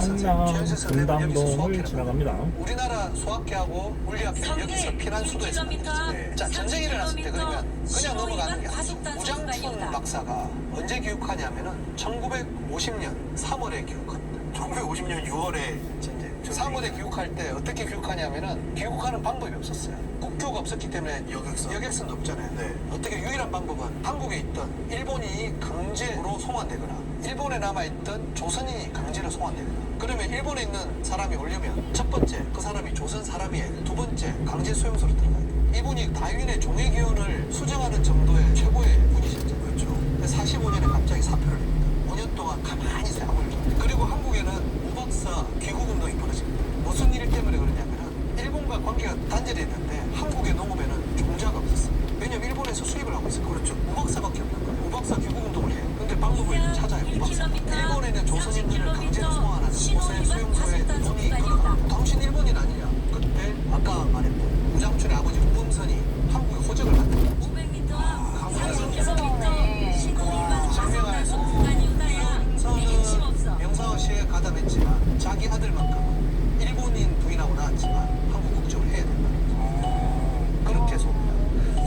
성남 분당동을 지나갑니다. 우리나라 소학계하고 물리학계 여기서 피난 수도에서 만났죠. 네. 자 전쟁이 일어났을 때 그러면 그냥 넘어가는 게 아니고 우장춘 박사가 언제 귀국하냐면은 1950년 3월에 귀국합니다. 1950년 6월에 3월에 귀국할 때 어떻게 귀국하냐면은 귀국하는 방법이 없었어요. 국교가 없었기 때문에 여객선. 여객선도 없잖아요. 네. 어떻게 유일한 방법은 한국에 있던 일본인이 강제로 송환되거나 일본에 남아있던 조선인이 강제로 송환되거나 그러면 일본에 있는 사람이 오려면 첫 번째 그 사람이 조선 사람이에요. 두 번째 강제 수용소로 들어가야 돼요. 이분이 다윈의 종의 기운을 수정하는 정도의 최고의 분이셨죠. 그렇죠. 45년에 갑자기 사표를 냅니다. 5년 동안 가만히 없는데. 그리고 한국에는 우박사 귀국운동이 벌어집니다. 무슨 일 때문에 그러냐면은 일본과 관계가 단절됐는데 한국의 농업에는 종자가 없었어요. 왜냐면 일본에서 수입을 하고 있어요. 그렇죠. 우박사밖에 없는 거예요. 우박사 귀국운동을 해요. 근데 방법을 찾아요. 우박사. 일본에 있는 조선인들을 강제로 송환하는 곳에 수용소에 돈이 걸어가. 당신 일본인 아니냐? 그때 아까 말했던 우장춘의 아버지 우범선이 한국에 호적을 만듭니다. 500m 아, 30km 신호위반 과속단속 구간이었다야 핵심 없어 명성은 명성시에 가담했지만 자기 아들만큼은 일본인 부인하고 낳았지만 한국 국적을 해야 된다. 그렇게 봅니다.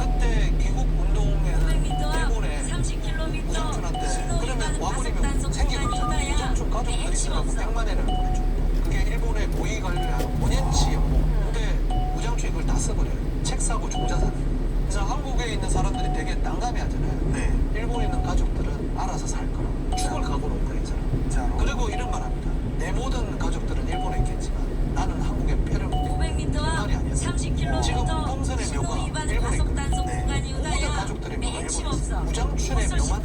그때 귀국 운동에는 500m 일본에 30km 우장춘한테 그러면 와버리면. 구간이었다야 우장춘 가족들이 없어 100만 엔을 보내줍니다. 그게 일본의 고위 관리한 5년치 연봉. 근데 우장춘이 그걸 다 써버려요. 책 사고 종자 사는. 그래서 한국에 있는 사람들이 되게 난감해 하잖아요. 네. 일본에 있는 가족들은 알아서 살 거라. 죽을 각오로 온 거예요, 이 사람. 그리고 이런. 내 모든 가족들은 일본에 있겠지만 나는 한국에 표를 못 500m 말이 아니야. 30km 지금 범선의 묘가 신호위반 일본에 과속 단속 네. 모든 가족들의 묘가 일본에 있어. 우장춘의 묘만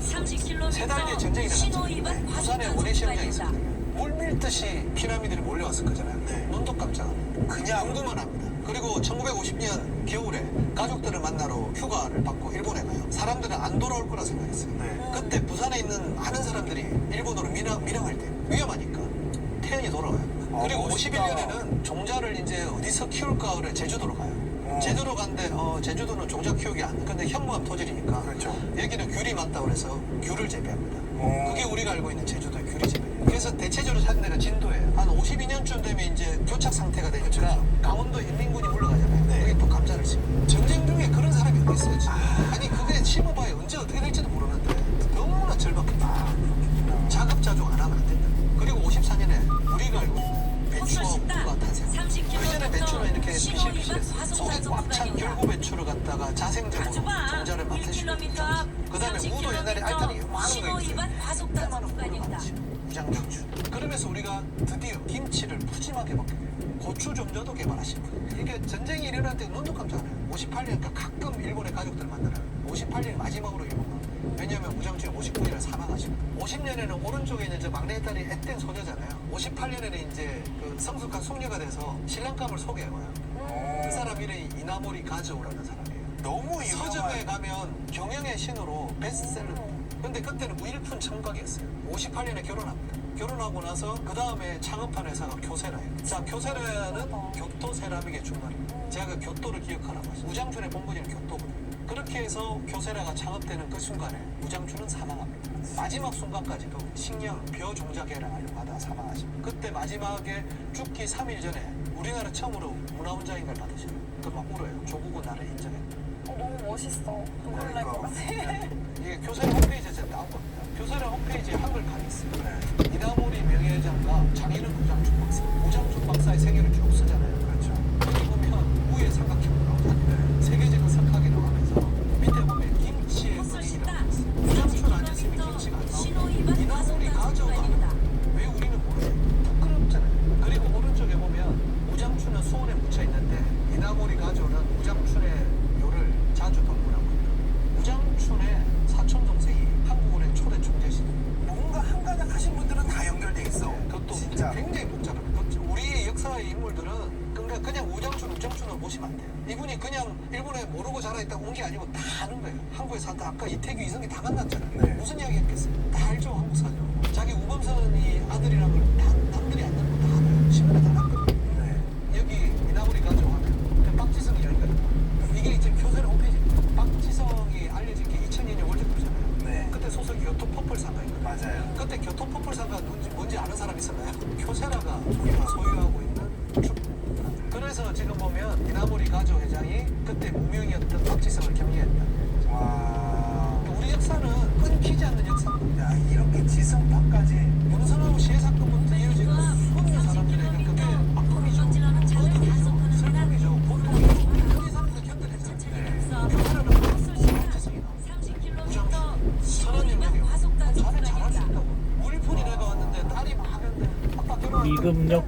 30km 세달 뒤에 전쟁이 신호위반 일어났잖아요. 부산에 과속단속 원해 시험장이 구간이다 있었거든요. 물밀듯이 피라미드를 몰려왔을 거잖아요. 네. 눈도 깜짝. 그냥 연구만 합니다. 그리고 1950년 겨울에 가족들을 만나러 휴가를 받고 일본에 가요. 사람들은 안 돌아올 거라 생각했어요. 네. 그때 부산에 있는 많은 사람들이 일본으로 밀항, 밀항할 때 위험하니까 태연이 돌아와요. 아, 그리고 멋있다. 51년에는 종자를 이제 어디서 키울까 그래 제주도로 가요. 어. 제주도 간데 어, 제주도는 종자 키우기 안 돼. 근데 현무암 토질이니까 그렇죠. 여기는 귤이 많다 그래서 귤을 재배합니다. 어. 그게 우리가 알고 있는 제주도의 귤이 재배예요. 그래서 대체적으로 찾는 데가 진도예요. 한 52년쯤 되면 이제 교착 상태가 되니까 강원도 인민군이 물러가잖아요. 네. 여기 또 감자를 심어요. 전쟁 중에 배추는 이렇게 피실피실했어. 속에 꽉찬 결구 배추를 갖다가 자생적으로 종자를 만드시고 그 다음에 우도 옛날에 알타리 많은 거 있어요. 과속단속 구간이었다 우장경주. 그러면서 우리가 드디어 김치를 푸짐하게 먹게 돼요. 고추 종자도 개발하신 분. 이게 전쟁이 일어날 때 눈도 깜짝 놀라요. 58년, 그러니까 가끔 일본의 가족들 만나요. 58년 마지막으로 일본. 왜냐면 우장춘이 59년에 사망하시고 50년에는 오른쪽에 있는 저 막내 딸이 앳된 소녀잖아요. 58년에는 이제 그 성숙한 숙녀가 돼서 신랑감을 소개해와요. 그 사람 이름이 이나모리 가즈오라는 사람이에요. 너무 서점에 유명한. 가면 경영의 신으로 베스트셀러. 근데 그때는 무일푼 청각이었어요. 58년에 결혼합니다. 결혼하고 나서 그 다음에 창업한 회사가 교세라예요. 자, 교세라는 교토 세라믹의 중간입니다. 제가 그 교토를 기억하라고 하죠. 우장춘의 본부지는 교토거든요. 그렇게 해서 교세라가 창업되는 그 순간에 우장춘은 사망합니다. 마지막 순간까지도 식량 벼 종자 계량을 받아 사망하십니다. 그때 마지막에 죽기 3일 전에 우리나라 처음으로 문화훈장인가를 받으셔요. 그막 울어요. 조국은 나를 인정했다. 어, 너무 멋있어. 눈물 날 것 같아. 이게 교사의 홈페이지에 제가 나온 겁니다. 교사의 홈페이지에 한글칸이 있어요. 네. 이나모리 명예회장과 장인은 우장춘 박사. 우장춘 박사의 생애를 쭉 쓰잖아요. 그렇죠. 여기 보면 위에 삼각형으로 나오잖아요. 세계적인 석학이라고 하면서 밑에 보면 김치의 분위기라고 있어요. 우장춘 안 했으면 김치가 안 나오고 신호위반 이나모리 과속단속 가져가 구간이었다 왜 우리는 모르지? 부끄럽잖아요. 그리고 오른쪽에 보면 우장춘은 수원에 묻혀 있는데 이나모리 가조는 우장춘의 묘를 자주 방문하고 있다. 우장춘의 사촌 동생이 한국은행 초대 총재시죠. 뭔가 한가닥 하신 분들은 다 연결돼 있어. 그것도 진짜. 굉장히 복잡합니다. 그것도 우리의 역사의 인물들은 그냥 우장춘, 우장춘을 보시면 안 돼요. 이분이 그냥 일본에 모르고 자라있다고 온게 아니고 다 아는 거예요. 한국에 산다. 아까 이태규, 이성이 다 만났잖아요. 네. 무슨 이야기 했겠어요? 다 알죠, 한국 사죠. 자기 우범선이 아들이란 걸 다, 남들이 안 듣고 다 알아요. 신문에 다 났거든요. 네. 여기 이나무리 가져가면 그 박지성이 여기가 이게 지금 교세의 홈페이지입니다. 박지성이 알려진 게 2002년 월드컵이잖아요. 네. 그때 소속이 교토 퍼플 상가였거든요. 맞아요. 그때 교토 퍼플 상가 뭔지, 뭔지 아는 사람 있었나요? 이화조 회장이 그때 무명이었던 박지성을 격려했다. 와. 우리 역사는 끊기지 않는 역사입니다. 야 이렇게 지성파까지. 윤선하고 시해 사건부터 이어지는 수많은 사람들에게 그게 아픔이죠. 어둠이죠. 슬픔이죠. 고통이죠. 근데 이 사람들 견뎌냈잖아요. 박지성이다. 30km 선한 15일간 영역이요. 과속단 잘해. 있다고. 우리 폰이 내가 왔는데 딸이 막 하는데 아빠 결혼. 이금역